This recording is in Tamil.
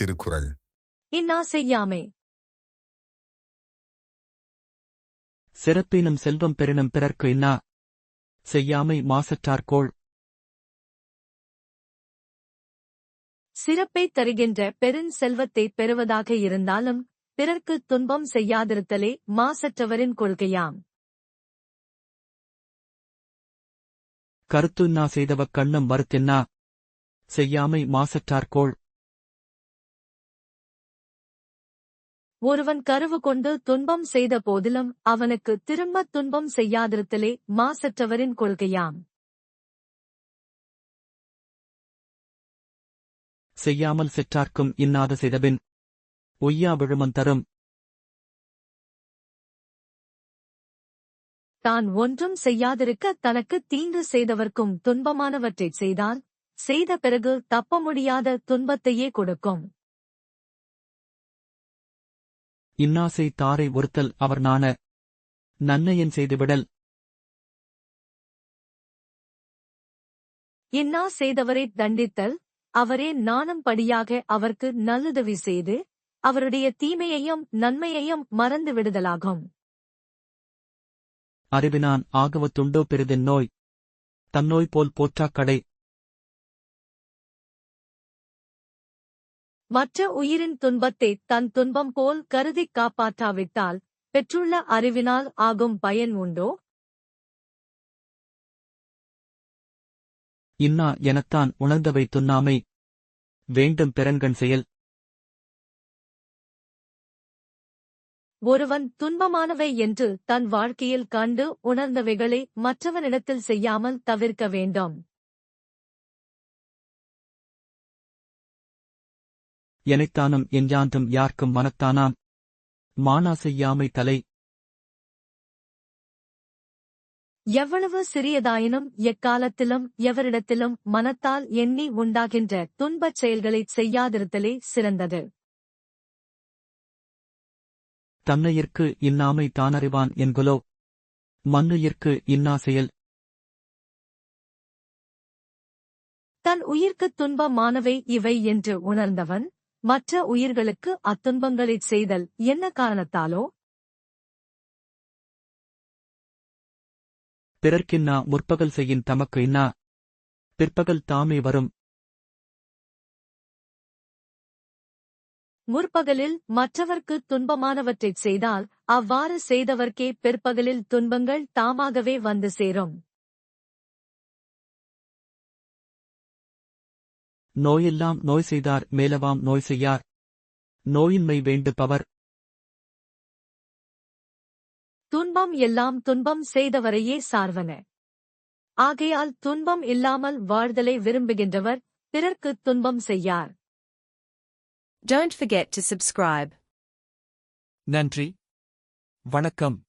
திருக்குறள் இன்னா செய்யாமை. சிறப்பினும் செல்வம் பெறினும் பிறர்க்கு இன்னா? செய்யாமை மாசற்றார்கோள். சிறப்பை தருகின்ற பெருஞ் செல்வத்தை பெறுவதாக இருந்தாலும் பிறர்க்கு துன்பம் செய்யாதிருத்தலே மாசற்றவரின் கொள்கையாம். கருத்துன்னா செய்தவக் கண்ணும் மறுத்தின்னா செய்யாமை மாசற்றார்கோள். ஒருவன் கருவு கொண்டு துன்பம் செய்த போதிலும் அவனுக்கு திரும்பத் துன்பம் செய்யாதிருத்தலே மாசற்றவரின் கொள்கையாம். செய்யாமல் செற்றார்க்கும் இன்னாத செய்தபின் ஒய்யா விழுமம் தரும். தான் ஒன்றும் செய்யாதிருக்க தனக்கு தீங்கு செய்தவர்க்கும் துன்பமானவற்றைச் செய்தால் செய்த பிறகு தப்ப முடியாத துன்பத்தையே கொடுக்கும். இன்னாசை தாரை ஒருத்தல் அவர் நாண. நன்மையன் செய்துவிடல் இன்னா செய்தவரை தண்டித்தல் அவரே நாணம் படியாக அவர்க்கு நல்லுதவி செய்து அவருடைய தீமையையும் நன்மையையும் மறந்து விடுதலாகும். அறிவினான் ஆகவத்துண்டோ பெரிதென் நோய். தன்னோய் போல் போற்றாக் மற்ற உயிரின் துன்பத்தை தன் துன்பம் போல் கருதிக் காப்பாற்றாவிட்டால் பெற்றுள்ள அறிவினால் ஆகும் பயன் உண்டோ? இன்னா எனத்தான் உணர்ந்தவை துண்ணாமை. வேண்டும் பிறன்கண் செயல். ஒருவன் துன்பமானவை என்று தன் வாழ்க்கையில் கண்டு உணர்ந்தவைகளை மற்றவனிடத்தில் செய்யாமல் தவிர்க்க வேண்டும். எனைத்தானும் எஞ்சான்றும் யார்க்கும் மனத்தானாம். மானா செய்யாமை தலை. எவ்வளவு சிறியதாயினும் எக்காலத்திலும் எவரிடத்திலும் மனத்தால் எண்ணி உண்டாகின்ற துன்பச் செயல்களைச் செய்யாதிருத்தலே சிறந்தது. தன்னையிற்கு இன்னாமை தானறிவான் என்கொலோ. மன்னுயிர்க்கு இன்னா செயல். தன் உயிர்க்குத் துன்பமானவை இவை என்று உணர்ந்தவன் மற்ற உயிர்களுக்கு அத்துன்பங்களைச் செய்தல் என்ன காரணத்தாலோ? பிறர்க்கின்னா முற்பகல் செய்யின் தமக்கு இன்னா பிற்பகல் தாமே வரும். முற்பகலில் மற்றவர்க்கு துன்பமானவற்றைச் செய்தால் அவ்வாறு செய்தவர்க்கே பிற்பகலில் துன்பங்கள் தாமாகவே வந்து சேரும். நோயெல்லாம் நோய் செய்தார் மேலவாம் நோய் செய்யார். நோயின்மை வேண்டுபவர். துன்பம் எல்லாம் துன்பம் செய்தவரையே சார்வன. ஆகையால் துன்பம் இல்லாமல் வாழ்தலை விரும்புகின்றவர் பிறர்க்குத் துன்பம் செய்யார். Don't forget to subscribe. நன்றி. வணக்கம்.